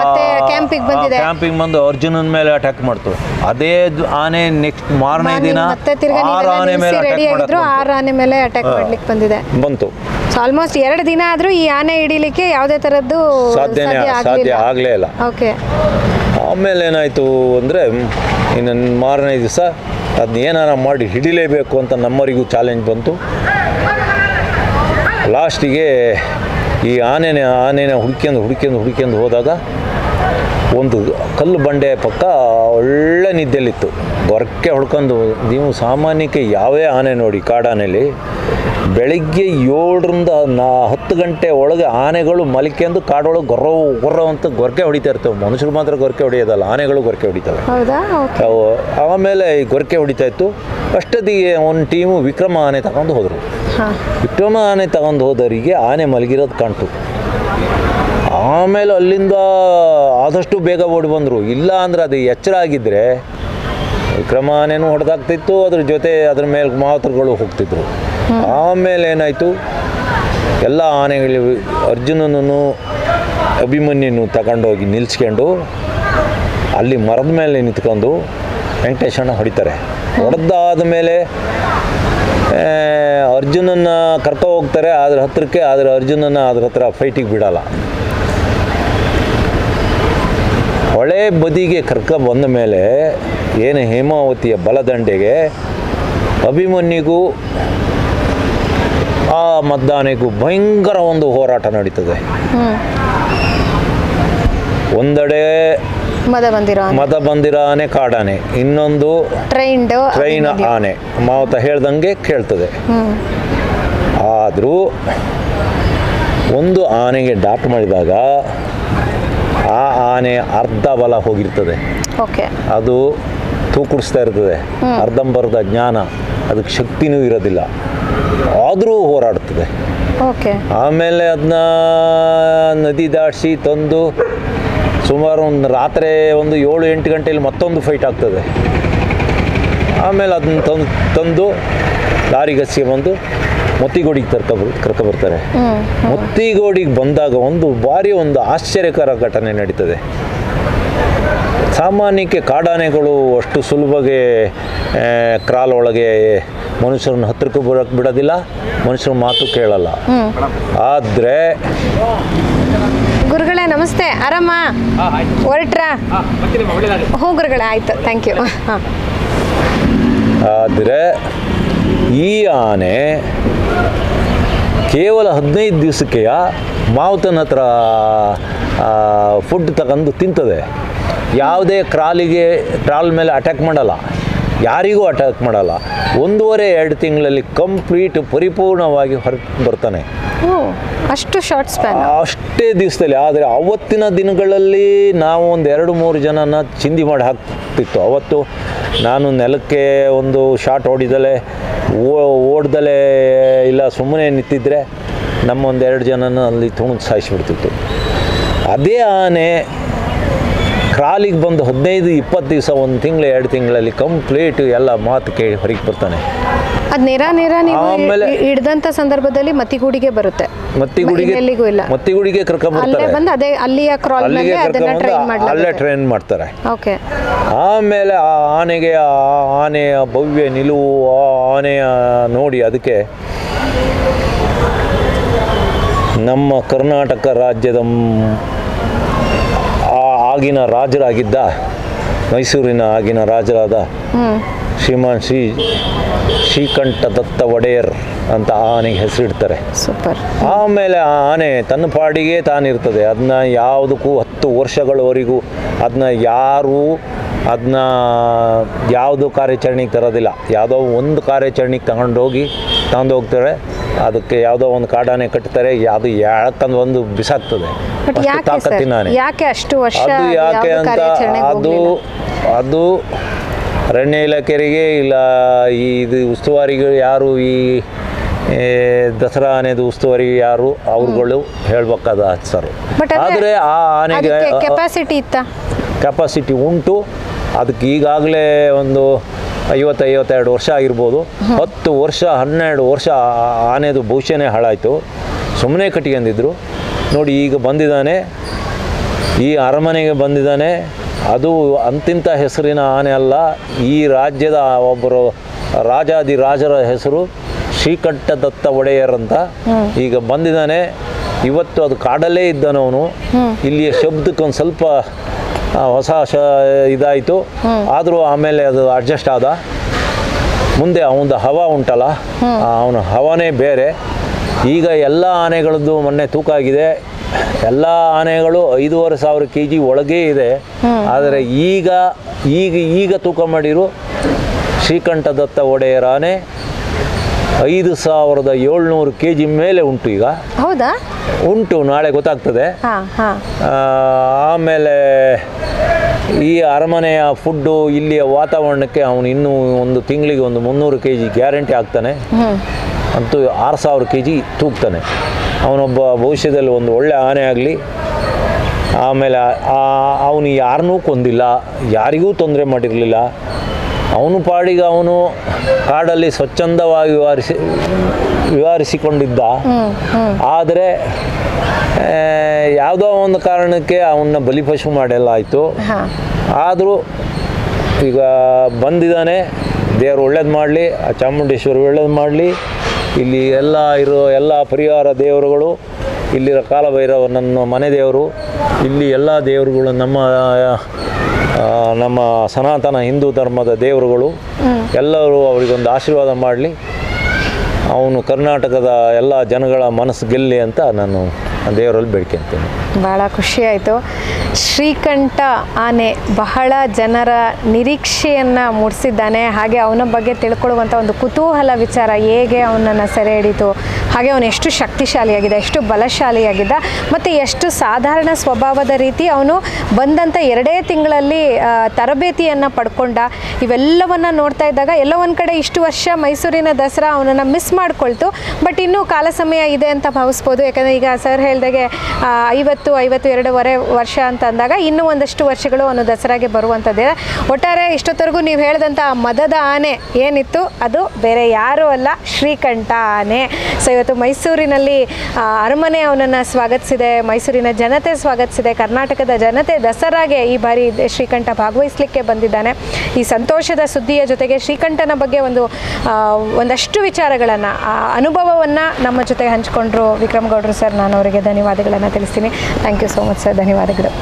ಮತ್ತೆ camping ಬಂದಿದೆ. ಕ್ಯಾಂಪಿಂಗ್ ಬಂದು ಅರ್ಜುನನ್ ಮೇಲೆ ಅಟ್ಯಾಕ್ ಮಾಡ್ತು. ಅದೇ ದ್- ಆನೆ ನೆಕ್ಸ್ಟ್ ಮಾರನೇ ಮಾರ್ನಿಂಗ್ ದಿನ ಮತ್ತೆ ತಿರ್ಗಾ ಆರು ಆನೆ ಮೇಲೆ ರೆಡಿ ಅಟ್ಯಾಕ್ ಆಗಿದ್ರು ಮಾಡಕ್ ಆರು ಆನೆ ಮೇಲೆ ಅಟ್ಯಾಕ್ ಮಾಡ್ಲಿಕ್ಕೆ ಬಂದಿದೆ. ಬಂತು. ಸೊ ಆಲ್ಮೋಸ್ಟ್ ಎರಡು ದಿನ ಆದ್ರೂ ಈ ಆನೆ ಹಿಡಿಲಿಕ್ಕೆ ಯಾವುದೇ ತರದ್ದು ಸಾಧ್ಯನೇ ಸಾಧ್ಯ ಆಗ್ಲೇ ಇಲ್ಲ. ಓಕೆ ಆಮೇಲೆ ಏನಾಯಿತು ಅಂದರೆ, ಇನ್ನು ಮಾರನೇ ದಿವಸ ಅದನ್ನ ಏನಾರ ಮಾಡಿ ಹಿಡಿಲೇಬೇಕು ಅಂತ ನಮ್ಮವರಿಗೂ ಚಾಲೆಂಜ್ ಬಂತು. ಲಾಸ್ಟಿಗೆ ಈ ಆನೆನ ಆನೆನ ಹುಡ್ಕೊಂಡು ಹುಡ್ಕೊಂಡು ಹುಡ್ಕೊಂಡು ಹೋದಾಗ ಒಂದು ಕಲ್ಲು ಬಂಡೆ ಪಕ್ಕ ಒಳ್ಳೆ ನಿದ್ದೆಲಿತ್ತು. ಗೊರಕೆ ಹೊಡ್ಕೊಂಡು, ನೀವು ಸಾಮಾನ್ಯಕ್ಕೆ ಯಾವೇ ಆನೆ ನೋಡಿ ಕಾಡಾನೆಲಿ ಬೆಳಿಗ್ಗೆ ಏಳರಿಂದ ನಾ ಹತ್ತು ಗಂಟೆ ಒಳಗೆ ಆನೆಗಳು ಮಲಿಕೆಂದು ಕಾಡೊಳಗೆ ಗೊರ್ರ ಗೊರ್ರ ಅಂತ ಗೊರಕೆ ಹೊಡಿತಾ ಇರ್ತವೆ. ಮನುಷ್ಯರು ಮಾತ್ರ ಗೊರಕೆ ಹೊಡೆಯೋದಲ್ಲ ಆನೆಗಳು ಗೊರಕೆ ಹೊಡಿತವೆ. ಅವು ಆಮೇಲೆ ಈ ಗೊರಕೆ ಹೊಡಿತಾ ಇತ್ತು. ಅಷ್ಟೊತ್ತಿಗೆ ಒಂದು ಟೀಮು ವಿಕ್ರಮ ಆನೆ ತಗೊಂಡು ಹೋದರು. ವಿಕ್ರಮ ಆನೆ ತಗೊಂಡು ಹೋದವರಿಗೆ ಆನೆ ಮಲಗಿರೋದು ಕಾಣ್ತು ಆಮೇಲೆ ಅಲ್ಲಿಂದ ಆದಷ್ಟು ಬೇಗ ಓಡಿ ಬಂದರು. ಇಲ್ಲ ಅಂದ್ರೆ ಅದು ಎಚ್ಚರ ಆಗಿದ್ದರೆ ವಿಕ್ರಮ ಆನೆನೂ ಹೊಡೆದಾಗ್ತಿತ್ತು. ಅದ್ರ ಜೊತೆ ಅದ್ರ ಮೇಲೆ ಮಾತೃಗಳು ಹೋಗ್ತಿದ್ರು. ಆಮೇಲೆ ಏನಾಯಿತು? ಎಲ್ಲ ಆನೆಗಳು ಅರ್ಜುನನನ್ನು ಅಭಿಮನ್ಯನು ತಗೊಂಡೋಗಿ ನಿಲ್ಸ್ಕೊಂಡು ಅಲ್ಲಿ ಮರದ ಮೇಲೆ ನಿಂತ್ಕೊಂಡು ವೆಂಕಟೇಶಣ್ಣ ಹೊಡಿತಾರೆ. ಹೊಡೆದಾದ ಮೇಲೆ ಅರ್ಜುನನ ಕರ್ಕೊ ಹೋಗ್ತಾರೆ ಅದ್ರ ಹತ್ರಕ್ಕೆ, ಆದರೆ ಅರ್ಜುನನ ಅದ್ರ ಹತ್ರ ಫೈಟಿಗೆ ಬಿಡಲ್ಲ. ಹೊಳೆ ಬದಿಗೆ ಕರ್ಕ ಬಂದ ಮೇಲೆ, ಏನು ಹೇಮಾವತಿಯ ಬಲದಂಡೆಗೆ ಅಭಿಮನ್ಯುಗೂ ಆ ಮದ್ದಾನೆಗೂ ಭಯಂಕರ ಒಂದು ಹೋರಾಟ ನಡೀತದೆ. ಒಂದೆಡೆ ಮದ ಬಂದಿರ ಆನೆ. ಕಾಡಾನೆ ಇನ್ನೊಂದು ಟ್ರೈನ್ ಆನೆ ಮಾವತ ಹೇಳ್ದಂಗೆ ಕೇಳ್ತದೆ. ಆದರೂ ಒಂದು ಆನೆಗೆ ಡಾಟ್ ಮಾಡಿದಾಗ ಆ ಆನೆ ಅರ್ಧ ಬಲ ಹೋಗಿರ್ತದೆ. ಅದು ತೂಕುಡಿಸ್ತಾ ಇರ್ತದೆ. ಅರ್ಧಂಬರ್ಧ ಜ್ಞಾನ ಅದಕ್ಕೆ ಶಕ್ತಿನೂ ಇರೋದಿಲ್ಲ. ಆದರೂ ಹೋರಾಡ್ತದೆ. ಆಮೇಲೆ ಅದನ್ನ ನದಿ ದಾಟಿಸಿ ತಂದು ಸುಮಾರು ಒಂದು ರಾತ್ರಿ ಒಂದು ಏಳು ಎಂಟು ಗಂಟೆಯಲ್ಲಿ ಮತ್ತೊಂದು ಫೈಟ್ ಆಗ್ತದೆ. ಆಮೇಲೆ ಅದನ್ನ ತಂದು ತಂದು ಲಾರಿಗಸಿಗೆ ಬಂದು ಮೊತ್ತಿಗೋಡಿಗೆ ತರ್ಕ ಕರ್ಕೊಬರ್ತಾರೆ ಬರ್ತಾರೆ. ಮುತ್ತಿಗೋಡಿಗೆ ಬಂದಾಗ ಒಂದು ಭಾರಿ ಒಂದು ಆಶ್ಚರ್ಯಕರ ಘಟನೆ ನಡೀತದೆ. ಸಾಮಾನ್ಯಕ್ಕೆ ಕಾಡಾನೆಗಳು ಅಷ್ಟು ಸುಲಭಗೆ ಕ್ರಾಲ್ ಒಳಗೆ ಮನುಷ್ಯರನ್ನ ಹತ್ತಿರಕ್ಕೂ ಬರೋಕ್ಕೆ ಬಿಡೋದಿಲ್ಲ ಮನುಷ್ಯರ ಮಾತು ಕೇಳಲ್ಲ. ಆದರೆ ಗುರುಗಳೇ ನಮಸ್ತೆ. ಆರಾಮ? ಹೊರಟ್ರಾ? ಹ್ಞೂ ಗುರುಗಳೇ ಆಯ್ತು. ಥ್ಯಾಂಕ್ ಯು ಹಾಂ. ಆದರೆ ಈ ಆನೆ ಕೇವಲ ಹದಿನೈದು ದಿವಸಕ್ಕೆ ಮಾವುತನ ಹತ್ರ ಫುಡ್ ತಗೊಂಡು ತಿಂತದೆ. ಯಾವುದೇ ಕ್ರಾಲಿಗೆ ಟ್ರಾಲ್ ಮೇಲೆ ಅಟ್ಯಾಕ್ ಮಾಡಲ್ಲ. ಯಾರಿಗೂ ಅಟ್ಯಾಕ್ ಮಾಡಲ್ಲ. ಒಂದೂವರೆ ಎರಡು ತಿಂಗಳಲ್ಲಿ ಕಂಪ್ಲೀಟ್ ಪರಿಪೂರ್ಣವಾಗಿ ಹೊರ ಬರ್ತಾನೆ. ಅಷ್ಟು ಶಾರ್ಟ್ ಸ್ಪ್ಯಾನ್ ಅಷ್ಟೇ ದಿವಸದಲ್ಲಿ. ಆದರೆ ಅವತ್ತಿನ ದಿನಗಳಲ್ಲಿ ನಾವು ಒಂದು ಎರಡು ಮೂರು ಜನನ ಚಿಂದಿ ಮಾಡಿ ಹಾಕ್ತಿತ್ತು. ಅವತ್ತು ನಾನು ನೆಲಕ್ಕೆ ಒಂದು ಶಾಟ್ ಹೊಡಿದಲೆ ಓಡ್ದಲೆ ಇಲ್ಲ ಸುಮ್ಮನೆ ನಿಂತಿದ್ರೆ ನಮ್ಮ ಒಂದು ಎರಡು ಜನನ ಅಲ್ಲಿ ತುಣಿದು ಸಾಯಿಸಿಬಿಡ್ತಿತ್ತು. ಅದೇ ಆನೆ ಕ್ರಾಲಿಗೆ ಬಂದು ಹದಿನೈದು ಇಪ್ಪತ್ತು ದಿವಸ ಒಂದು ತಿಂಗಳು ಎರಡು ತಿಂಗಳಲ್ಲಿ ಕಂಪ್ಲೀಟ್ ಎಲ್ಲ ಮಾತು ಕೇಳಿ ಹೊರಗೆ ಬರ್ತಾನೆ. ಅದು ನೇರ ನೇರ ನೀವು ಆಮೇಲೆ- ಹಿಡ್ದಂತ ಸಂದರ್ಭದಲ್ಲಿ ಮತ್ತಿಗೂಡಿಗೆ ಬರುತ್ತೆ. ಮತ್ತಿಗುಡಿಗೆ ಎಲ್ಲಿಗೂ ಇಲ್ಲ. ಮತ್ತಿಗುಡಿಗೆ ಅಲ್ಲೇ ಕರ್ಕೊಂಡ್ಬರ್ತಾರೆ ಬಂದು ಅದೇ ಅಲ್ಲಿಯ ಕ್ರಾಲ್ ಅಲ್ಲಿಗೆ ಮೇಲೆ ಅದನ್ನ ಕರ್ಕೊಂಡ್ಬಂದು ಟ್ರೈನ್ ಅಲ್ಲೇ ಮಾಡಲಾಗುತ್ತೆ ಟ್ರೈನ್ ಮಾಡ್ತಾರೆ. ಓಕೆ. ಆಮೇಲೆ ಆ ಆನೆಗೆ ಆ ಆನೆಯ ಭವ್ಯ ನಿಲುವು ಆ ಆನೆಯ ನೋಡಿ ಅದಕ್ಕೆ ನಮ್ಮ ಕರ್ನಾಟಕ ರಾಜ್ಯದ ಮ್- ಆಗಿನ ರಾಜರಾಗಿದ್ದ ಮೈಸೂರಿನ ಆಗಿನ ರಾಜರಾದ ಶ್ರೀಮಾನ್ ಶ್ರೀ ಶ್ರೀಕಂಠ ದತ್ತ ಒಡೆಯರ್ ಅಂತ ಆ ಆನೆಗೆ ಹೆಸರಿಡ್ತಾರೆ. ಸೂಪರ್ ಆಮೇಲೆ ಆ ಆನೆ ತನ್ನ ಪಾಡಿಗೆ ತಾನಿರ್ತದೆ. ಅದನ್ನ ಯಾವುದಕ್ಕೂ ಹತ್ತು ವರ್ಷಗಳವರೆಗೂ ಅದನ್ನ ಯಾರೂ ಅದನ್ನ ಯಾವುದು ಕಾರ್ಯಾಚರಣೆಗೆ ತರೋದಿಲ್ಲ. ಯಾವುದೋ ಒಂದು ಕಾರ್ಯಾಚರಣೆಗೆ ತಗೊಂಡೋಗಿ ತಗೊಂಡು ಹೋಗ್ತಾರೆ ಅದಕ್ಕೆ ಯಾವುದೋ ಒಂದು ಕಾಡಾನೆ ಕಟ್ತಾರೆ ಯಾವುದು ಯಾಕಂದ್ ಒಂದು ಬಿಸಾಕ್ತದೆ. ಯಾಕೆ ಅಷ್ಟು ವರ್ಷ ಅದು ಯಾಕೆ ಅಂತ ಅದು ಅದು ಅರಣ್ಯ ಇಲಾಖೆರಿಗೆ ಇಲ್ಲ ಈ ಇದು ಉಸ್ತುವಾರಿಗಳು ಯಾರು ಈ ದಸರಾ ಆನೆದು ಉಸ್ತುವಾರಿ ಯಾರು ಅವ್ರುಗಳು ಹೇಳ್ಬೇಕಾದ ಸರ್. ಆದರೆ ಆ ಆನೆಗೆ ಕೆಪಾಸಿಟಿ ಇತ್ತ? ಕೆಪಾಸಿಟಿ ಉಂಟು. ಅದಕ್ಕೆ ಈಗಾಗಲೇ ಒಂದು ಐವತ್ತು ಐವತ್ತೆರಡು ವರ್ಷ ಆಗಿರ್ಬೋದು. ಹತ್ತು ವರ್ಷ ಹನ್ನೆರಡು ವರ್ಷ ಆನೆದು ಭವಿಷ್ಯನೇ ಹಾಳಾಯಿತು. ಸುಮ್ಮನೆ ಕಟ್ಕೊಂಡಿದ್ರು ನೋಡಿ ಈಗ ಬಂದಿದ್ದಾನೆ. ಈ ಅರಮನೆಗೆ ಬಂದಿದ್ದಾನೆ. ಅದು ಅಂತಿಂತ ಹೆಸರಿನ ಆನೆ ಅಲ್ಲ. ಈ ರಾಜ್ಯದ ಒಬ್ಬರು ರಾಜಾದಿ ರಾಜರ ಹೆಸರು ಶ್ರೀಕಂಠದತ್ತ ಒಡೆಯರ್ ಅಂತ ಈಗ ಬಂದಿದ್ದಾನೆ. ಇವತ್ತು ಅದು ಕಾಡಲ್ಲೇ ಇದ್ದಾನವನು. ಇಲ್ಲಿಯ ಶಬ್ದಕ್ಕೊಂದು ಸ್ವಲ್ಪ ಹೊಸ ಶ ಇದಾಯಿತು. ಆದರೂ ಆಮೇಲೆ ಅದು ಅಡ್ಜಸ್ಟ್ ಆದ. ಮುಂದೆ ಅವನದು ಹವ ಉಂಟಲ್ಲ ಅವನ ಹವನೇ ಬೇರೆ. ಈಗ ಎಲ್ಲ ಆನೆಗಳದ್ದು ಮೊನ್ನೆ ತೂಕ ಆಗಿದೆ. ಎಲ್ಲ ಆನೆಗಳು ಐದೂವರೆ ಸಾವಿರ ಕೆ ಜಿ ಒಳಗೇ ಇದೆ. ಆದರೆ ಈಗ ಈಗ ಈಗ ತೂಕ ಮಾಡಿರು ಶ್ರೀಕಂಠದತ್ತ ಒಡೆಯರ ಆನೆ ಐದು ಸಾವಿರದ ಏಳ್ನೂರು ಕೆ ಜಿ ಮೇಲೆ ಉಂಟು ಈಗ. ಹೌದಾ? ಉಂಟು ನಾಳೆ ಗೊತ್ತಾಗ್ತದೆ. ಆಮೇಲೆ ಈ ಅರಮನೆಯ ಫುಡ್ಡು ಇಲ್ಲಿಯ ವಾತಾವರಣಕ್ಕೆ ಅವನು ಇನ್ನೂ ಒಂದು ತಿಂಗಳಿಗೆ ಒಂದು ಮುನ್ನೂರು ಕೆ ಜಿ ಗ್ಯಾರಂಟಿ ಆಗ್ತಾನೆ. ಅಂತೂ ಆರು ಸಾವಿರ ಕೆ ಜಿ ತೂಗ್ತಾನೆ. ಅವನೊಬ್ಬ ಭವಿಷ್ಯದಲ್ಲಿ ಒಂದು ಒಳ್ಳೆ ಆನೆ ಆಗಲಿ ಆಮೇಲೆ ಅವನು ಯಾರನ್ನೂ ಕೊಂದಿಲ್ಲ ಯಾರಿಗೂ ತೊಂದರೆ ಮಾಡಿರಲಿಲ್ಲ. ಅವನು ಪಾಡಿಗೆ ಅವನು ಕಾಡಲ್ಲಿ ಸ್ವಚ್ಛಂದವಾಗಿ ವಿವರಿಸಿ ವಿವರಿಸಿಕೊಂಡಿದ್ದ. ಆದರೆ ಯಾವುದೋ ಒಂದು ಕಾರಣಕ್ಕೆ ಅವನ್ನ ಬಲಿಪಶು ಮಾಡೆಲ್ಲ ಆಯಿತು ಆದರೂ ಈಗ ಬಂದಿದ್ದಾನೆ. ದೇವರು ಒಳ್ಳೇದು ಮಾಡಲಿ ಆ ಚಾಮುಂಡೇಶ್ವರಿ ಒಳ್ಳೇದು ಮಾಡಲಿ. ಇಲ್ಲಿ ಎಲ್ಲ ಇರೋ ಎಲ್ಲ ಪರಿವಾರ ದೇವರುಗಳು ಇಲ್ಲಿರೋ ಕಾಲಭೈರವ ನನ್ನ ಮನೆ ದೇವರು ಇಲ್ಲಿ ಎಲ್ಲ ದೇವರುಗಳು ನಮ್ಮ ನಮ್ಮ ಸನಾತನ ಹಿಂದೂ ಧರ್ಮದ ದೇವರುಗಳು ಎಲ್ಲರೂ ಅವರಿಗೊಂದು ಆಶೀರ್ವಾದ ಮಾಡಲಿ. ಅವನು ಕರ್ನಾಟಕದ ಎಲ್ಲ ಜನಗಳ ಮನಸ್ಸು ಗೆಲ್ಲಿ ಅಂತ ನಾನು ದೇವರಲ್ಲಿ ಬೇಡ್ಕೊಂತೀನಿ ಭಾಳ ಖುಷಿ ಆಯಿತು. ಶ್ರೀಕಂಠ ಆನೆ ಬಹಳ ಜನರ ನಿರೀಕ್ಷೆಯನ್ನು ಮೂಡಿಸಿದ್ದಾನೆ. ಹಾಗೆ ಅವನ ಬಗ್ಗೆ ತಿಳ್ಕೊಳ್ಳುವಂಥ ಒಂದು ಕುತೂಹಲ ವಿಚಾರ ಹೇಗೆ ಅವನನ್ನು ಸೆರೆ ಹಿಡಿತು? ಹಾಗೆ ಅವನು ಎಷ್ಟು ಶಕ್ತಿಶಾಲಿಯಾಗಿದ್ದ ಎಷ್ಟು ಬಲಶಾಲಿಯಾಗಿದ್ದ ಮತ್ತು ಎಷ್ಟು ಸಾಧಾರಣ ಸ್ವಭಾವದ ರೀತಿ ಅವನು ಬಂದಂಥ ಎರಡೇ ತಿಂಗಳಲ್ಲಿ ತರಬೇತಿಯನ್ನು ಪಡ್ಕೊಂಡ. ಇವೆಲ್ಲವನ್ನು ನೋಡ್ತಾ ಇದ್ದಾಗ ಎಲ್ಲ ಒಂದು ಕಡೆ ಇಷ್ಟು ವರ್ಷ ಮೈಸೂರಿನ ದಸರಾ ಅವನನ್ನು ಮಿಸ್ ಮಾಡಿಕೊಳ್ತು. ಬಟ್ ಇನ್ನೂ ಕಾಲ ಸಮಯ ಇದೆ ಅಂತ ಭಾವಿಸ್ಬೋದು. ಯಾಕಂದರೆ ಈಗ ಸರ್ ಹೇಳಿದಾಗೆ ಐವತ್ತು ಐವತ್ತು ಎರಡೂವರೆ ವರ್ಷ ಅಂತ ಅಂದಾಗ ಇನ್ನೂ ಒಂದಷ್ಟು ವರ್ಷಗಳು ಅವನು ದಸರಾಗೆ ಬರುವಂಥದ್ದಿದೆ ಒಟ್ಟಾರೆ ಇಷ್ಟೊತ್ತರೆಗೂ ನೀವು ಹೇಳಿದಂಥ ಮದದ ಆನೆ ಏನಿತ್ತು? ಅದು ಬೇರೆ ಯಾರೂ ಅಲ್ಲ, ಶ್ರೀಕಂಠ ಆನೆ. ಸೊ ಮೈಸೂರಿನಲ್ಲಿ ಅರಮನೆ ಅವನನ್ನು ಸ್ವಾಗತಿಸಿದೆ, ಮೈಸೂರಿನ ಜನತೆ ಸ್ವಾಗತಿಸಿದೆ, ಕರ್ನಾಟಕದ ಜನತೆ ದಸರಾಗೆ ಈ ಬಾರಿ ಶ್ರೀಕಂಠ ಭಾಗವಹಿಸಲಿಕ್ಕೆ ಬಂದಿದ್ದಾನೆ. ಈ ಸಂತೋಷದ ಸುದ್ದಿಯ ಜೊತೆಗೆ ಶ್ರೀಕಂಠನ ಬಗ್ಗೆ ಒಂದು ಒಂದಷ್ಟು ವಿಚಾರಗಳನ್ನು ಅನುಭವವನ್ನು ನಮ್ಮ ಜೊತೆ ಹಂಚಿಕೊಂಡ್ರು ವಿಕ್ರಮ್ ಗೌಡ್ರು ಸರ್. ನಾನು ಅವರಿಗೆ ಧನ್ಯವಾದಗಳನ್ನು ತಿಳಿಸ್ತೀನಿ. Thank you so much sir ಧನ್ಯವಾದಗಳು.